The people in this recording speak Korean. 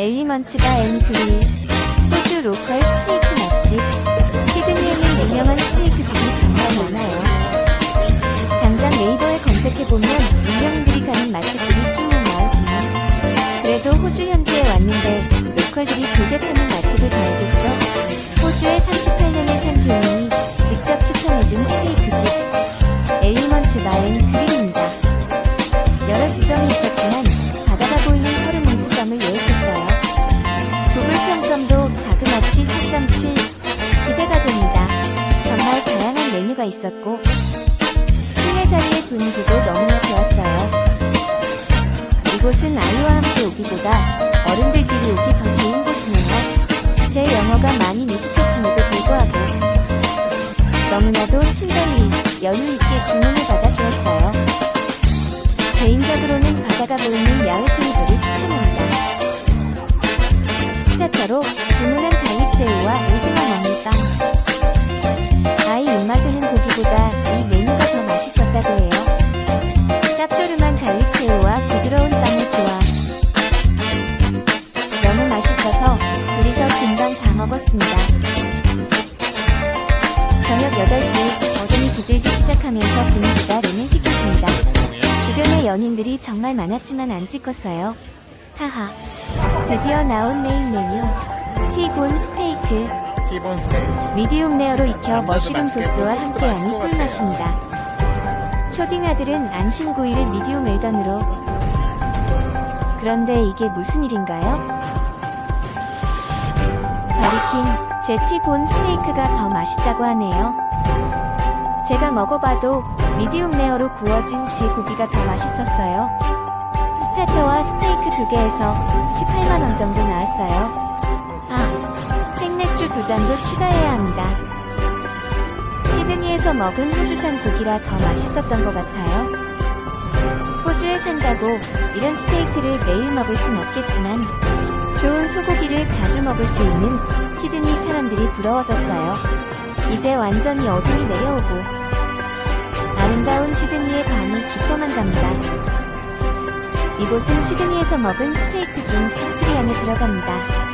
엘리먼츠가 앤그릴 호주 로컬 스테이크 맛집 시드니에는 유명한 스테이크 집이 정말 많아요. 당장 네이버에 검색해보면 유명인들이 가는 맛집들이 쭉 나오지만 그래도 호주 현지에 왔는데 로컬들이 즐겨 찾는 맛집을 가야겠죠. 호주에 38년을 산 교인이 직접 추천해준 스테이크집 엘리먼츠 바앤 그릴입니다. 여러 지점이 있었지 메뉴가 있었고 실내 자리의 분위기도 너무나 좋았어요. 이곳은 아이와 함께 오기보다 어른들끼리 오기 더 좋은 곳이네요. 제 영어가 많이 미숙했음에도 불구하고 너무나도 친절히 여유 있게 주문을 받아 주었어요. 개인적으로는 바다가 보이는 야외 다 먹었습니다. 저녁 8시 어둠이 부들기 시작하면서 분위기가 로맨틱했습니다. 주변에 연인들이 정말 많았지만 안 찍었어요. 하하. 드디어 나온 메인 메뉴. 티본 스테이크. 기본 스테이크. 미디움 레어로 익혀 머쉬룸 소스와 함께하니 꿀맛입니다. 초딩 아들은 안심구이를 미디움 웰던으로. 그런데 이게 무슨 일인가요? 가리킨 제 티본 스테이크가 더 맛있다고 하네요. 제가 먹어봐도 미디움 레어로 구워진 제 고기가 더 맛있었어요. 스타터와 스테이크 두 개에서 18만원 정도 나왔어요. 아, 생맥주 두 잔도 추가해야 합니다. 시드니에서 먹은 호주산 고기라 더 맛있었던 것 같아요. 호주에 산다고 이런 스테이크를 매일 먹을 순 없겠지만 좋은 소고기를 자주 먹을 수 있는 시드니 사람들이 부러워졌어요. 이제 완전히 어둠이 내려오고 아름다운 시드니의 밤이 깊어만 갑니다. 이곳은 시드니에서 먹은 스테이크 중 탑3 안에 들어갑니다.